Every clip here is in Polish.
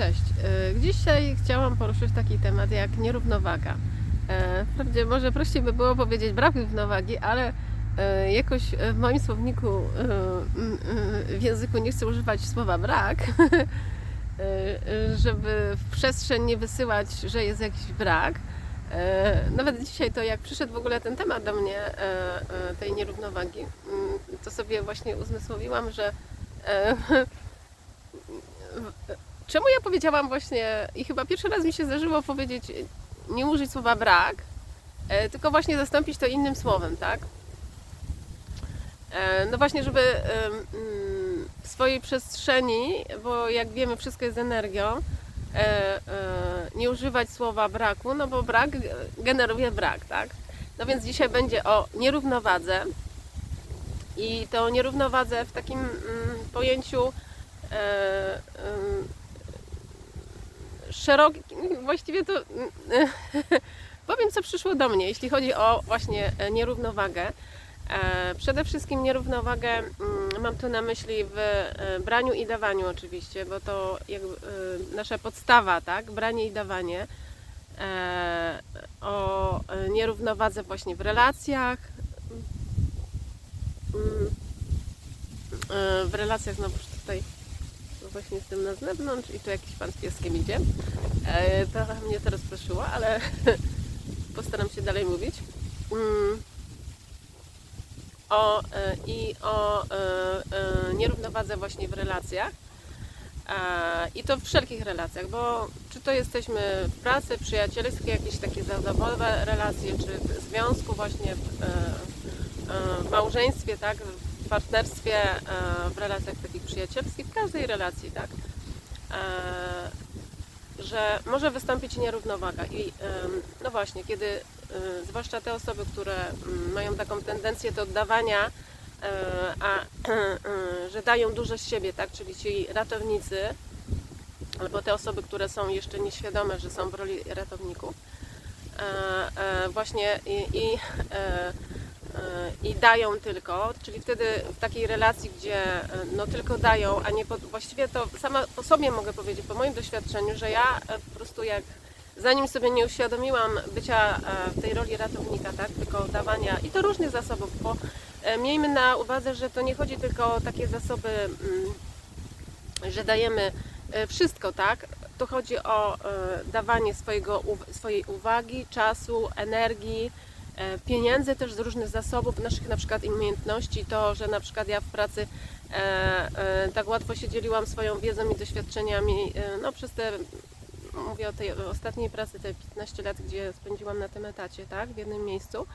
cześć. E, Dzisiaj chciałam poruszyć taki temat jak nierównowaga. E, Wprawdzie może prościej by było powiedzieć brak równowagi, ale e, jakoś w moim słowniku w języku nie chcę używać słowa brak, żeby w przestrzeń nie wysyłać, że jest jakiś brak. Nawet dzisiaj to jak przyszedł w ogóle ten temat do mnie, tej nierównowagi, mm, to sobie właśnie uzmysłowiłam, że Czemu ja powiedziałam właśnie, i chyba pierwszy raz mi się zdarzyło powiedzieć, nie użyć słowa brak, e, tylko właśnie zastąpić to innym słowem, tak? E, No właśnie, żeby mm, w swojej przestrzeni, bo jak wiemy, wszystko jest energią, e, nie używać słowa braku, no bo brak generuje brak, tak? No więc dzisiaj będzie o nierównowadze i to nierównowadze w takim mm, pojęciu e, em, szeroki, właściwie to powiem, co przyszło do mnie, jeśli chodzi o właśnie e, nierównowagę. E, Przede wszystkim nierównowagę mm, mam tu na myśli w e, braniu i dawaniu oczywiście, bo to jakby nasza podstawa, tak? Branie i dawanie. O nierównowadze właśnie w relacjach. Mm, W relacjach znowu tutaj no właśnie jestem na zewnątrz i tu jakiś pan z pieskiem idzie. E, trochę mnie to rozproszyło, ale postaram się dalej mówić. Mm. O, e, I o e, nierównowadze właśnie w relacjach. I to w wszelkich relacjach, bo czy to jesteśmy w pracy, przyjacielskie, jakieś takie zawodowe relacje, czy w związku właśnie, w, w małżeństwie, tak, w partnerstwie, w relacjach przyjacielskich, w każdej relacji, tak, e, że może wystąpić nierównowaga. I no właśnie, kiedy e, zwłaszcza te osoby, które mm, mają taką tendencję do oddawania, e, a że dają dużo z siebie, tak, czyli ci ratownicy, albo te osoby, które są jeszcze nieświadome, że są w roli ratowników, właśnie i, i, i dają tylko, czyli wtedy w takiej relacji, gdzie e, no tylko dają, a nie właściwie to sama po sobie mogę powiedzieć, po moim doświadczeniu, że ja e, po prostu jak zanim sobie nie uświadomiłam bycia w tej roli ratownika, tak, tylko dawania i to różnych zasobów, bo miejmy na uwadze, że to nie chodzi tylko o takie zasoby, mm, że dajemy wszystko, tak? To chodzi o dawanie swojego, swojej uwagi, czasu, energii, pieniędzy też z różnych zasobów, naszych na przykład umiejętności, to, że na przykład ja w pracy e, e, tak łatwo się dzieliłam swoją wiedzą i doświadczeniami, e, no przez te, mówię o tej ostatniej pracy, te 15 lat, gdzie spędziłam na tym etacie, tak, w jednym miejscu,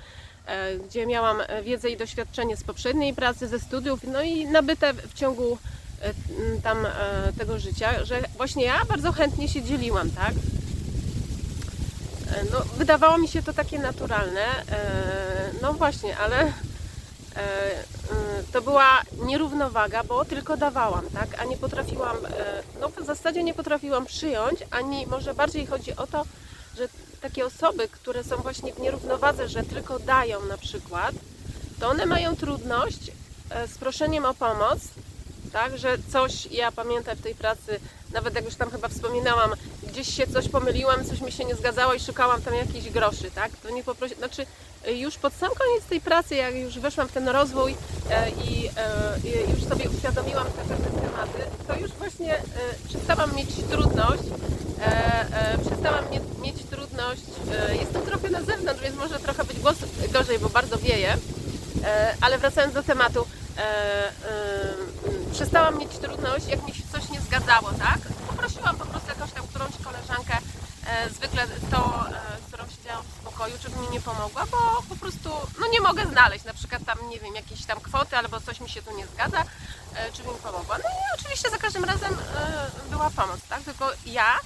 e, gdzie miałam e, wiedzę i doświadczenie z poprzedniej pracy, ze studiów, no i nabyte w ciągu e, tam e, tego życia, że właśnie ja bardzo chętnie się dzieliłam, tak? E, No, wydawało mi się to takie naturalne. e, No właśnie, ale e, to była nierównowaga, bo tylko dawałam, tak? A nie potrafiłam, no w zasadzie nie potrafiłam przyjąć, ani może bardziej chodzi o to, że takie osoby, które są właśnie w nierównowadze, że tylko dają na przykład, to one mają trudność z proszeniem o pomoc, tak, że coś, ja pamiętam w tej pracy, nawet jak już tam chyba wspominałam, gdzieś się coś pomyliłam, coś mi się nie zgadzało i szukałam tam jakichś groszy, tak, to nie poprosi, znaczy e, już pod sam koniec tej pracy, jak już weszłam w ten rozwój e, i, e, i już sobie uświadomiłam te pewne tematy, to już właśnie e, przestałam mieć trudność, przestałam mie- mieć trudność, jestem trochę na zewnątrz, więc może trochę być głos gorzej, bo bardzo wieje, ale wracając do tematu, przestałam mieć trudność, jak mi się coś nie zgadzało, tak? Poprosiłam po prostu jakąś tam którąś koleżankę, e, zwykle tą, e, z którą siedziałam w spokoju, żeby mi nie pomogła, bo po prostu no nie mogę znaleźć na przykład tam, nie wiem, jakiejś tam kwoty albo coś mi się tu nie zgadza, e, żeby mi pomogła. No i oczywiście za każdym razem e, była pomoc, tak? Tylko ja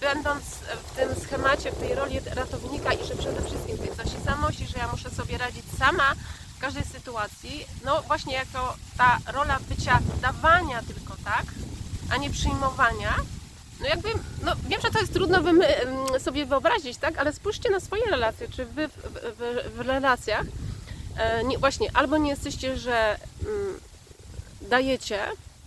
będąc w tym schemacie, w tej roli ratownika i że przede wszystkim tej tożsamości, że ja muszę sobie radzić sama w każdej sytuacji, no właśnie jako ta rola bycia dawania tylko, tak, a nie przyjmowania, no jakby, no wiem, że to jest trudno em, sobie wyobrazić, tak, ale spójrzcie na swoje relacje, czy wy w, w, w relacjach, e, nie, właśnie, albo nie jesteście, że mm, dajecie,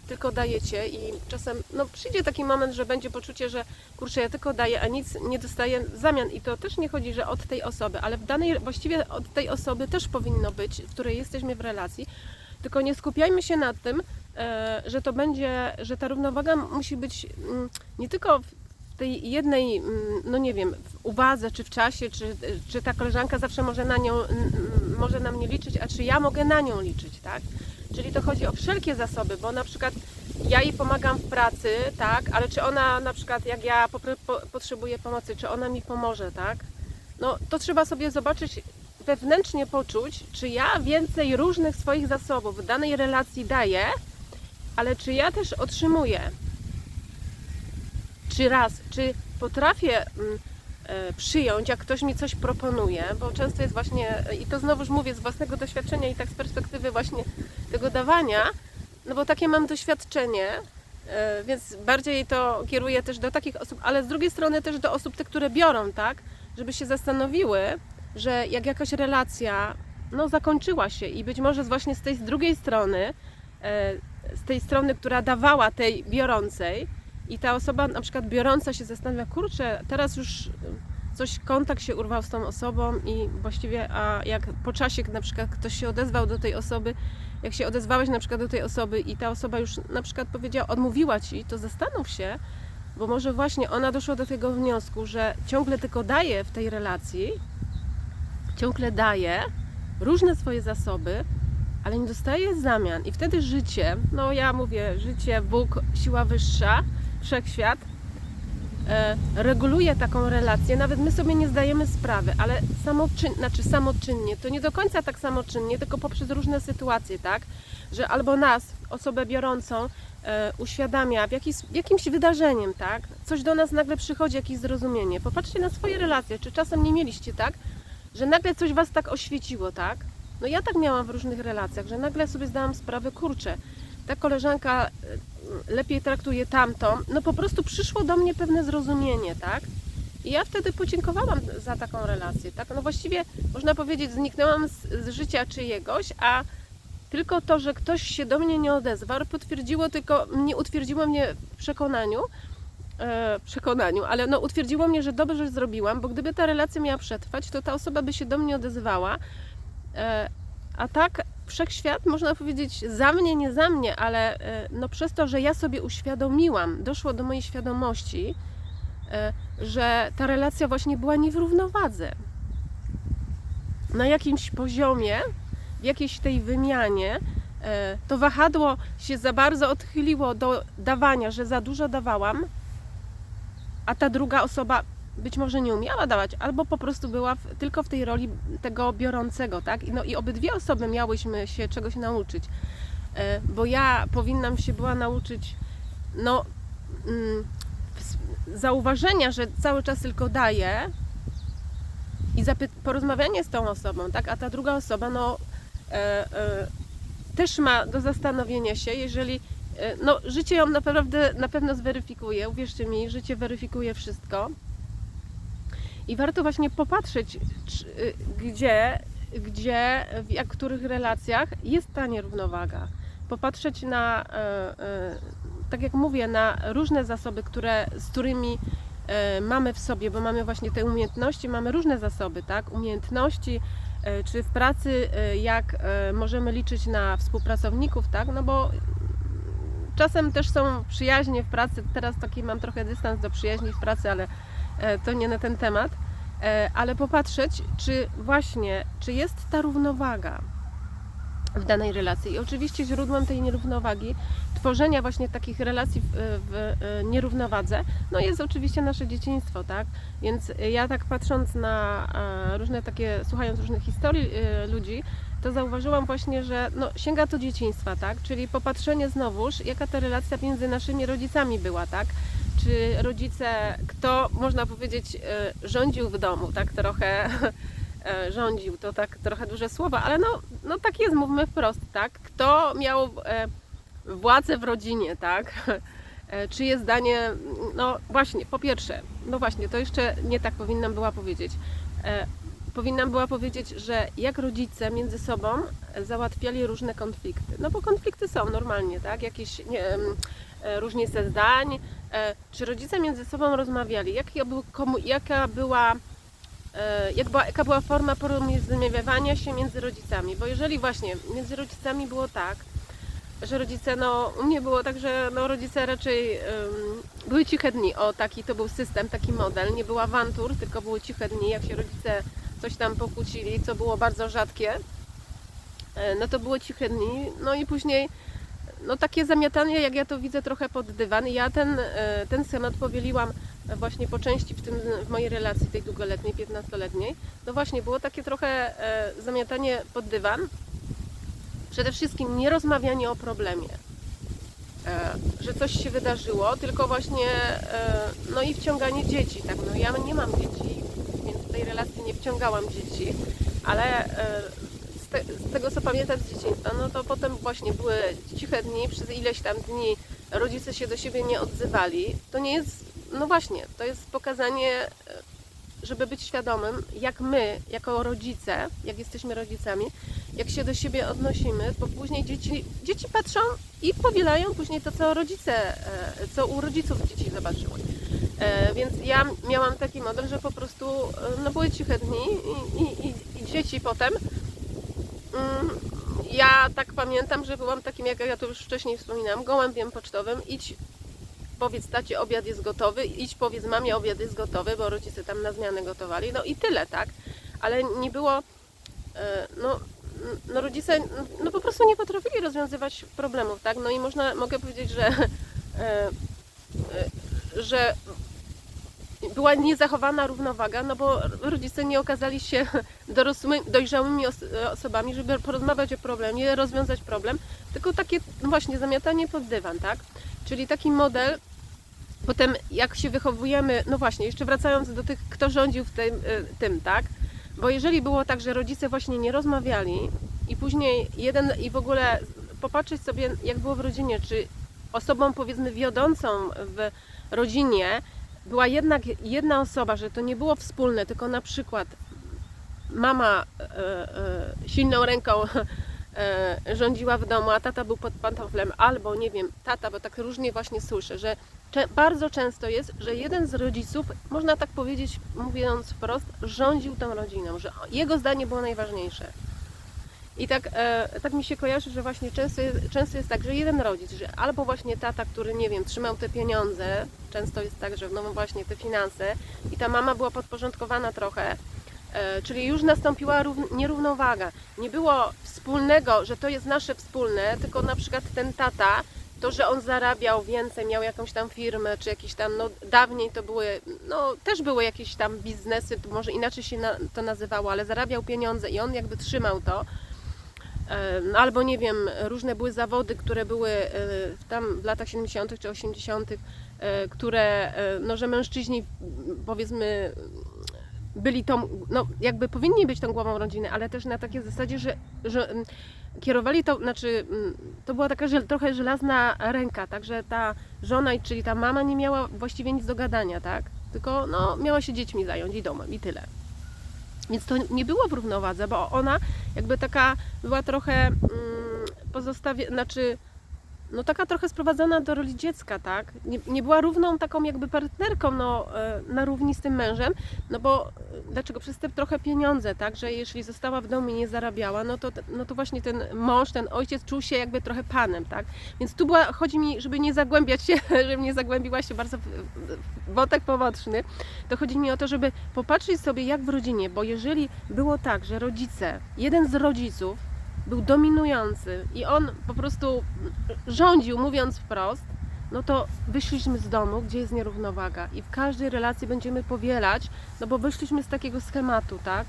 tylko dajecie i czasem no, przyjdzie taki moment, że będzie poczucie, że kurczę, ja tylko daję, a nic nie dostaję w zamian. I to też nie chodzi, że od tej osoby, ale w danej, właściwie od tej osoby też powinno być, w której jesteśmy w relacji, tylko nie skupiajmy się na tym, że to będzie, że ta równowaga musi być mm, nie tylko w tej jednej, mm, no nie wiem, w uwadze, czy w czasie, czy, czy ta koleżanka zawsze może na nią, mm, może na mnie liczyć, a czy ja mogę na nią liczyć, tak? Czyli to chodzi o wszelkie zasoby, bo na przykład ja jej pomagam w pracy, tak, ale czy ona na przykład jak ja potrzebuję pomocy, czy ona mi pomoże, tak? No to trzeba sobie zobaczyć, wewnętrznie poczuć, czy ja więcej różnych swoich zasobów w danej relacji daję, ale czy ja też otrzymuję. Czy raz, czy potrafię mm, e, przyjąć, jak ktoś mi coś proponuje, bo często jest właśnie, i to znowuż mówię z własnego doświadczenia i tak z perspektywy właśnie tego dawania, no bo takie mam doświadczenie, e, więc bardziej to kieruję też do takich osób, ale z drugiej strony też do osób, te, które biorą, tak, żeby się zastanowiły, że jak jakaś relacja no, zakończyła się i być może właśnie z tej z drugiej strony, e, z tej strony, która dawała tej biorącej i ta osoba na przykład biorąca się zastanawia, kurczę, teraz już coś, kontakt się urwał z tą osobą i właściwie, a jak po czasie na przykład ktoś się odezwał do tej osoby, jak się odezwałeś na przykład do tej osoby i ta osoba już na przykład powiedziała, odmówiła ci, to zastanów się, bo może właśnie ona doszła do tego wniosku, że ciągle tylko daje w tej relacji, ciągle daje różne swoje zasoby, ale nie dostaje zamian. I wtedy życie, no ja mówię, życie, Bóg, siła wyższa, wszechświat, e, reguluje taką relację. Nawet my sobie nie zdajemy sprawy, ale samoczyn, znaczy samoczynnie, to nie do końca tak samoczynnie, tylko poprzez różne sytuacje, tak? Że albo nas, osobę biorącą, e, uświadamia w jakiś, jakimś wydarzeniem, tak? Coś do nas nagle przychodzi, jakieś zrozumienie. Popatrzcie na swoje relacje, czy czasem nie mieliście tak, że nagle coś was tak oświeciło, tak? No ja tak miałam w różnych relacjach, że nagle sobie zdałam sprawę, kurczę, ta koleżanka e, lepiej traktuje tamtą, no po prostu przyszło do mnie pewne zrozumienie, tak? I ja wtedy podziękowałam za taką relację, tak? No właściwie można powiedzieć, zniknęłam z, z życia czyjegoś, a tylko to, że ktoś się do mnie nie odezwał, potwierdziło tylko, mnie utwierdziło mnie w przekonaniu, e, przekonaniu, ale no utwierdziło mnie, że dobrze zrobiłam, bo gdyby ta relacja miała przetrwać, to ta osoba by się do mnie odezwała, a tak wszechświat, można powiedzieć, za mnie, nie za mnie, ale e, no przez to, że ja sobie uświadomiłam, doszło do mojej świadomości, e, że ta relacja właśnie była nie w równowadze. Na jakimś poziomie, w jakiejś tej wymianie, e, to wahadło się za bardzo odchyliło do dawania, że za dużo dawałam, a ta druga osoba być może nie umiała dawać, albo po prostu była w, tylko w tej roli tego biorącego, tak? No, I obydwie osoby miałyśmy się czegoś nauczyć, e, bo ja powinnam się była nauczyć, no, mm, zauważenia, że cały czas tylko daję i porozmawianie z tą osobą, tak? A ta druga osoba, no, e, e, też ma do zastanowienia się, jeżeli no, życie ją naprawdę na pewno zweryfikuje, uwierzcie mi, życie weryfikuje wszystko. I warto właśnie popatrzeć, czy, y, gdzie, gdzie, w jak których relacjach jest ta nierównowaga. Popatrzeć na, e, e, tak jak mówię, na różne zasoby, które, z którymi e, mamy w sobie, bo mamy właśnie te umiejętności, mamy różne zasoby, tak? Umiejętności, czy w pracy, jak możemy liczyć na współpracowników, tak? No bo czasem też są przyjaźnie w pracy, teraz taki mam trochę dystans do przyjaźni w pracy, ale to nie na ten temat, E, ale popatrzeć, czy właśnie, czy jest ta równowaga w danej relacji. I oczywiście źródłem tej nierównowagi, tworzenia właśnie takich relacji w, w e, nierównowadze, no jest oczywiście nasze dzieciństwo, tak? Więc ja tak patrząc na e, różne takie, słuchając różnych historii e, ludzi, to zauważyłam właśnie, że no, sięga to dzieciństwa, tak? Czyli popatrzenie znowuż, jaka ta relacja między naszymi rodzicami była, tak? Czy rodzice, kto można powiedzieć, e, rządził w domu, tak trochę e, rządził, to tak trochę duże słowa, ale no, no tak jest, mówmy wprost, tak? Kto miał e, władzę w rodzinie, tak? Czyje zdanie, no właśnie, po pierwsze, no właśnie, to jeszcze nie tak powinnam była powiedzieć. Powinnam była powiedzieć, że jak rodzice między sobą załatwiali różne konflikty. No bo konflikty są normalnie, tak? Jakieś nie, różnice zdań. E, Czy rodzice między sobą rozmawiali? Jaka, był, komu, jaka była e, jak była, jaka była forma porozumiewania się między rodzicami? Bo jeżeli właśnie między rodzicami było tak, że rodzice, no u mnie było tak, że no, rodzice raczej ym, były ciche dni, o taki to był system, taki model, nie było awantur, tylko były ciche dni, jak się rodzice coś tam pokłócili, co było bardzo rzadkie, e, no to były ciche dni, no i później no takie zamiatanie, jak ja to widzę trochę pod dywan. Ja ten, e, ten schemat powieliłam właśnie po części w, tym, w mojej relacji tej długoletniej, 15-letniej. No właśnie, było takie trochę e, zamiatanie pod dywan. Przede wszystkim nie rozmawianie o problemie, e, że coś się wydarzyło, tylko właśnie no i wciąganie dzieci. Tak, no ja nie mam dzieci, więc w tej relacji nie wciągałam dzieci, ale te, z tego co pamiętam z dzieciństwa, no to potem właśnie były ciche dni, przez ileś tam dni rodzice się do siebie nie odzywali. To nie jest, no właśnie, to jest pokazanie, e, żeby być świadomym, jak my, jako rodzice, jak jesteśmy rodzicami, jak się do siebie odnosimy, bo później dzieci, dzieci patrzą i powielają później to, co rodzice, e, co u rodziców dzieci zobaczyły. E, Więc ja miałam taki model, że po prostu no były ciche dni i, i, i, dzieci potem ja tak pamiętam, że byłam takim, jak ja to już wcześniej wspominałam, gołębiem pocztowym. Idź, powiedz tacie, obiad jest gotowy, idź, powiedz mamie, obiad jest gotowy, bo rodzice tam na zmianę gotowali. No i tyle, tak? Ale nie było, e, no, no rodzice no po prostu nie potrafili rozwiązywać problemów, tak? No i można, mogę powiedzieć, że, e, e, że była niezachowana równowaga, no bo rodzice nie okazali się dojrzałymi os osobami, żeby porozmawiać o problemie, rozwiązać problem, tylko takie no właśnie zamiatanie pod dywan, tak? Czyli taki model, potem jak się wychowujemy, no właśnie, jeszcze wracając do tych, kto rządził w tym, y, tym tak? Bo jeżeli było tak, że rodzice właśnie nie rozmawiali i później jeden i w ogóle popatrzeć sobie, jak było w rodzinie, czy osobą powiedzmy wiodącą w rodzinie była jednak jedna osoba, że to nie było wspólne, tylko na przykład mama e, e, silną ręką e, rządziła w domu, a tata był pod pantoflem, albo nie wiem, tata, bo tak różnie właśnie słyszę, że cze- bardzo często jest, że jeden z rodziców, można tak powiedzieć, mówiąc wprost, rządził tą rodziną, że jego zdanie było najważniejsze. I tak, e, tak mi się kojarzy, że właśnie często często jest tak, że jeden rodzic, że albo właśnie tata, który nie wiem, trzymał te pieniądze, często jest tak, że no właśnie te finanse i ta mama była podporządkowana trochę, e, czyli już nastąpiła rów, nierównowaga. Nie było wspólnego, że to jest nasze wspólne, tylko na przykład ten tata, to, że on zarabiał więcej, miał jakąś tam firmę, czy jakiś tam, no dawniej to były, no też były jakieś tam biznesy, może inaczej się na, to nazywało, ale zarabiał pieniądze i on jakby trzymał to. No albo nie wiem, różne były zawody, które były e, tam w latach 70. czy 80., e, które, e, no, że mężczyźni powiedzmy byli tą, no jakby powinni być tą głową rodziny, ale też na takiej zasadzie, że, że kierowali to, znaczy to była taka żel, trochę żelazna ręka, także ta żona, czyli ta mama nie miała właściwie nic do gadania, tak? Tylko no, miała się dziećmi zająć i domem i tyle. Więc to nie było w równowadze, bo ona jakby taka była trochę mm, pozostawie, znaczy no taka trochę sprowadzona do roli dziecka, tak? Nie, nie była równą taką jakby partnerką no, e, na równi z tym mężem, no bo e, dlaczego? Przez te trochę pieniądze, tak? Że jeśli została w domu i nie zarabiała, no to, no to właśnie ten mąż, ten ojciec czuł się jakby trochę panem, tak? Więc tu była, chodzi mi, żeby nie zagłębiać się, żebym nie zagłębiła się bardzo w, w wątek to chodzi mi o to, żeby popatrzeć sobie jak w rodzinie, bo jeżeli było tak, że rodzice, jeden z rodziców był dominujący i on po prostu rządził, mówiąc wprost, no to wyszliśmy z domu, gdzie jest nierównowaga i w każdej relacji będziemy powielać, no bo wyszliśmy z takiego schematu, tak,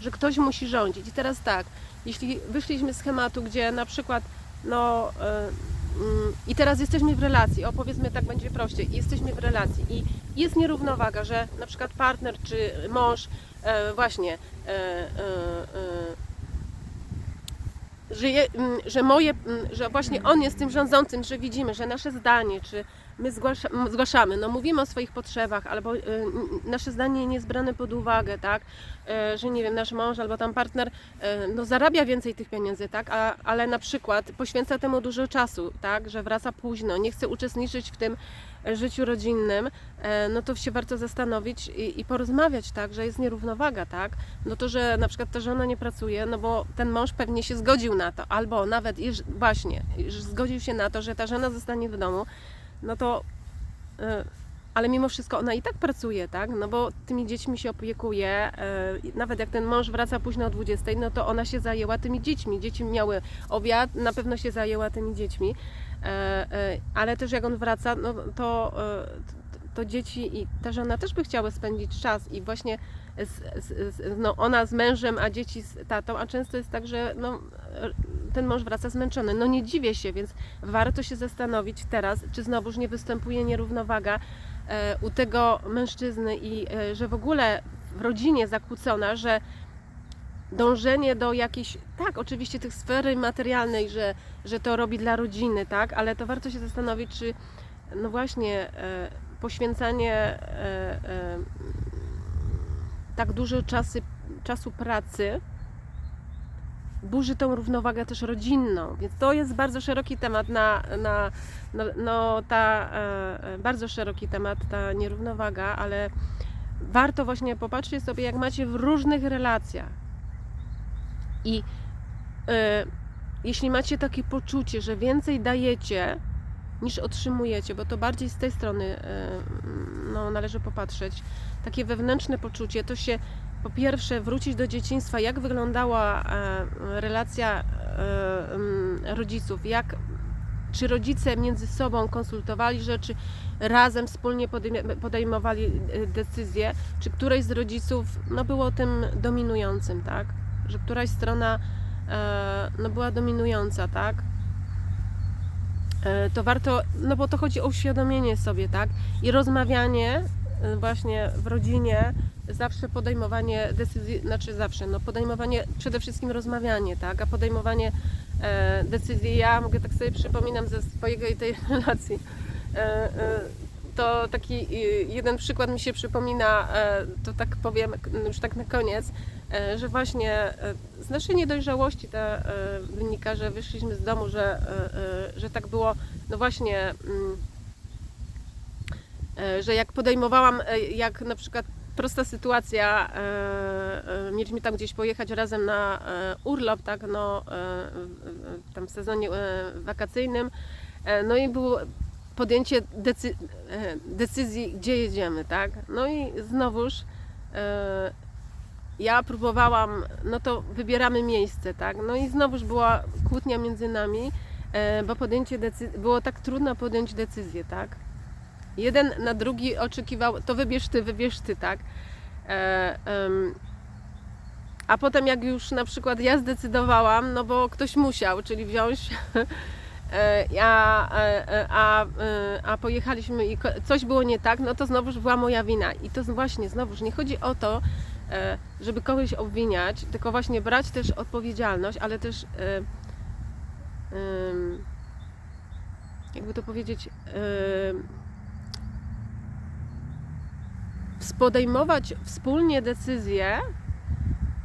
że ktoś musi rządzić. I teraz tak, jeśli wyszliśmy z schematu, gdzie na przykład, no e, mm, i teraz jesteśmy w relacji, o powiedzmy tak będzie prościej, jesteśmy w relacji i jest nierównowaga, że na przykład partner czy mąż e, właśnie e, e, że, je, mm, że moje, mm, że właśnie on jest tym rządzącym, że widzimy, że nasze zdanie, czy my zgłasza, zgłaszamy, no mówimy o swoich potrzebach, albo y, nasze zdanie nie jest brane pod uwagę, tak, y, że nie wiem, nasz mąż albo tam partner y, no zarabia więcej tych pieniędzy, tak, a, ale na przykład poświęca temu dużo czasu, tak, że wraca późno, nie chce uczestniczyć w tym życiu rodzinnym, e, no to się warto zastanowić i, i porozmawiać, tak, że jest nierównowaga, tak, no to, że na przykład ta żona nie pracuje, no bo ten mąż pewnie się zgodził na to, albo nawet właśnie, zgodził się na to, że ta żona zostanie w domu, no to y, ale mimo wszystko ona i tak pracuje, tak? No bo tymi dziećmi się opiekuje. y, Nawet jak ten mąż wraca późno o 20, no to ona się zajęła tymi dziećmi. Dzieci miały obiad, na pewno się zajęła tymi dziećmi. E, e, Ale też jak on wraca, no to, e, to dzieci i ta żona też by chciały spędzić czas i właśnie z, z, z, no ona z mężem, a dzieci z tatą, a często jest tak, że no, ten mąż wraca zmęczony. No nie dziwię się, więc warto się zastanowić teraz, czy znowuż nie występuje nierównowaga u tego mężczyzny i że w ogóle w rodzinie zakłócona, że dążenie do jakiejś, tak, oczywiście tych sfery materialnej, że, że to robi dla rodziny, tak, ale to warto się zastanowić, czy no właśnie e, poświęcanie e, e, tak dużo czasy, czasu pracy burzy tą równowagę też rodzinną, więc to jest bardzo szeroki temat na, na no, no ta e, e, bardzo szeroki temat, ta nierównowaga, ale warto właśnie popatrzeć sobie, jak macie w różnych relacjach. I e, jeśli macie takie poczucie, że więcej dajecie niż otrzymujecie, bo to bardziej z tej strony e, no, należy popatrzeć, takie wewnętrzne poczucie, to się po pierwsze wrócić do dzieciństwa, jak wyglądała e, relacja rodziców, jak czy rodzice między sobą konsultowali rzeczy, razem wspólnie podejm- podejmowali decyzje, czy któreś z rodziców no, było tym dominującym, tak? Że któraś strona e, no, była dominująca, tak? E, To warto, no bo to chodzi o uświadomienie sobie, tak? I rozmawianie e, właśnie w rodzinie, zawsze podejmowanie decyzji, znaczy zawsze, no podejmowanie, przede wszystkim rozmawianie, tak? A podejmowanie e, decyzji, ja mogę tak sobie przypominam ze swojego i tej relacji. E, e, to taki jeden przykład mi się przypomina, to tak powiem już tak na koniec, że właśnie e, z naszej niedojrzałości ta e, wynika, że wyszliśmy z domu, że, e, e, że tak było, no właśnie, mm, e, że jak podejmowałam, e, jak na przykład prosta sytuacja, e, e, mieliśmy tam gdzieś pojechać razem na e, urlop, tak, no, e, tam w sezonie e, wakacyjnym, e, no i było podjęcie decy- e, decyzji, gdzie jedziemy, tak, no i znowuż e, ja próbowałam, no to wybieramy miejsce, tak, no i znowuż była kłótnia między nami, e, bo podjęcie decyzji, było tak trudno podjąć decyzję, tak, jeden na drugi oczekiwał, to wybierz ty, wybierz ty, tak, e, a potem jak już na przykład ja zdecydowałam, no bo ktoś musiał, czyli wziąć, e, a, a, a pojechaliśmy i coś było nie tak, no to znowuż była moja wina. I to właśnie znowuż nie chodzi o to, żeby kogoś obwiniać, tylko właśnie brać też odpowiedzialność, ale też e, jakby to powiedzieć, em, podejmować wspólnie decyzje,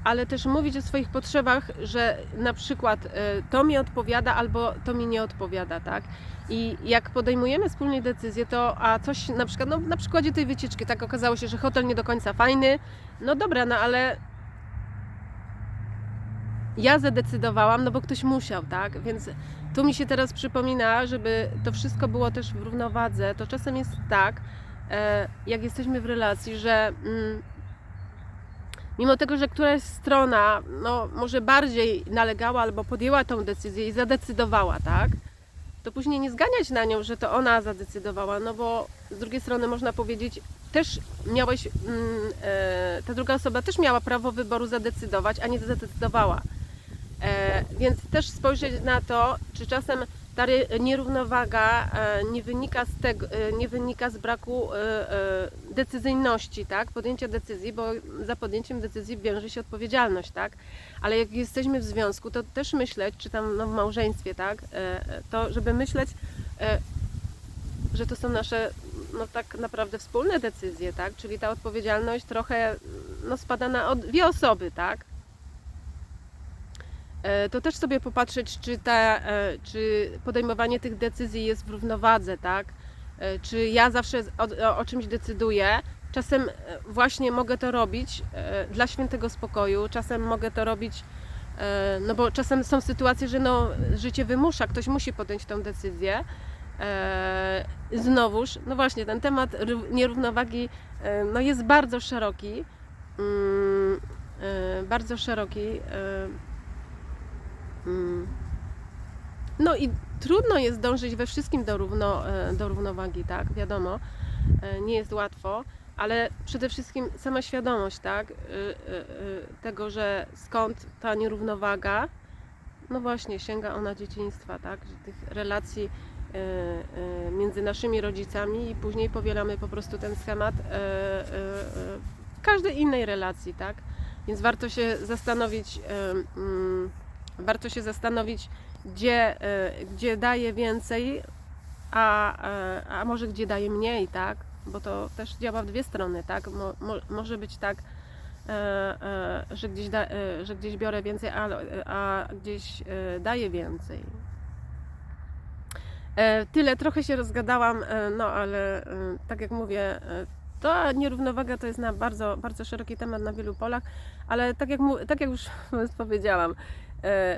ale też mówić o swoich potrzebach, że na przykład e, to mi odpowiada albo to mi nie odpowiada, tak? I jak podejmujemy wspólnie decyzję, to a coś na przykład, no na przykładzie tej wycieczki, tak okazało się, że hotel nie do końca fajny, no dobra, no ale ja zadecydowałam, no bo ktoś musiał, tak? Więc tu mi się teraz przypomina, żeby to wszystko było też w równowadze, to czasem jest tak, e, jak jesteśmy w relacji, że mm, mimo tego, że któraś strona no, może bardziej nalegała albo podjęła tą decyzję i zadecydowała, tak? To później nie zganiać na nią, że to ona zadecydowała, no bo z drugiej strony można powiedzieć, też miałeś, mm, e, ta druga osoba też miała prawo wyboru zadecydować, a nie zadecydowała. E, więc też spojrzeć na to, czy czasem ta nierównowaga e, nie wynika z tego, nie wynika z braku decyzyjności, tak? Podjęcia decyzji, bo za podjęciem decyzji wiąże się odpowiedzialność, tak? Ale jak jesteśmy w związku, to też myśleć, czy tam no, w małżeństwie, tak? E, e, to żeby myśleć, e, że to są nasze no tak naprawdę wspólne decyzje, tak? Czyli ta odpowiedzialność trochę no, spada na dwie osoby, tak? To też sobie popatrzeć, czy, ta, czy podejmowanie tych decyzji jest w równowadze, tak? E, Czy ja zawsze o, o czymś decyduję. Czasem e, właśnie mogę to robić e, dla świętego spokoju, czasem mogę to robić, no bo czasem są sytuacje, że no, życie wymusza, ktoś musi podjąć tą decyzję. Znowuż, no właśnie, ten temat rów- nierównowagi no jest bardzo szeroki. Mm, Bardzo szeroki. E. No i trudno jest dążyć we wszystkim do, równo, e, do równowagi, tak, wiadomo, e, nie jest łatwo, ale przede wszystkim sama świadomość, tak, y, tego, że skąd ta nierównowaga, no właśnie, sięga ona dzieciństwa, tak, tych relacji e, e, między naszymi rodzicami i później powielamy po prostu ten schemat e, e, e, w każdej innej relacji, tak, więc warto się zastanowić, e, mm, warto się zastanowić, gdzie, e, gdzie daje więcej, a, e, a może gdzie daje mniej, tak? Bo to też działa w dwie strony, tak? Mo, mo, może być tak, e, że, gdzieś da, że gdzieś biorę więcej, a, a gdzieś daję więcej. E, tyle, trochę się rozgadałam, e, no ale e, tak jak mówię, ta nierównowaga to jest na bardzo, bardzo szeroki temat na wielu polach, ale tak jak, tak jak już powiedziałam,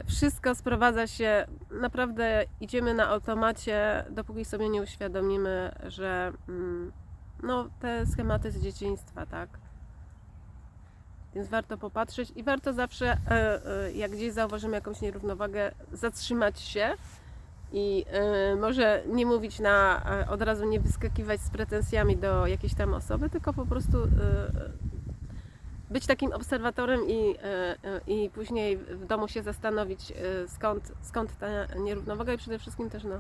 Wszystko sprowadza się, naprawdę idziemy na automacie, dopóki sobie nie uświadomimy, że mm, no, te schematy z dzieciństwa, tak? Więc warto popatrzeć i warto zawsze, e, e, jak gdzieś zauważymy jakąś nierównowagę, zatrzymać się i e, może nie mówić na, e, od razu nie wyskakiwać z pretensjami do jakiejś tam osoby, tylko po prostu e, być takim obserwatorem i, e, e, i później w domu się zastanowić, e, skąd, skąd ta nierównowaga i przede wszystkim też no,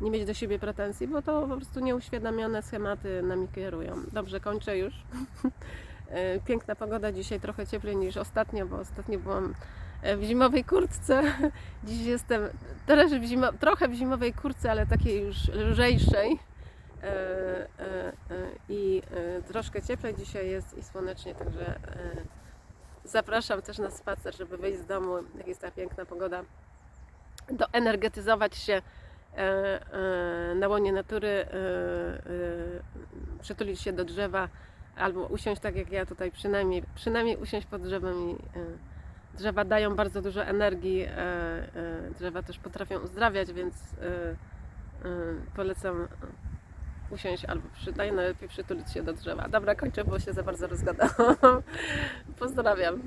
nie mieć do siebie pretensji, bo to po prostu nieuświadomione schematy nami kierują. Dobrze, kończę już. Piękna pogoda dzisiaj, trochę cieplej niż ostatnio, bo ostatnio byłam w zimowej kurtce. Dziś jestem w zimo, trochę w zimowej kurtce, ale takiej już lżejszej. E, e, e, I troszkę cieplej dzisiaj jest i słonecznie, także zapraszam też na spacer, żeby wyjść z domu, jak jest ta piękna pogoda, doenergetyzować się na łonie natury, przytulić się do drzewa albo usiąść tak jak ja tutaj, przynajmniej, przynajmniej usiąść pod drzewem i drzewa dają bardzo dużo energii, drzewa też potrafią uzdrawiać, więc polecam usiąść albo przy, najlepiej przytulić się do drzewa. Dobra, kończę, bo się za bardzo rozgadałam. Pozdrawiam.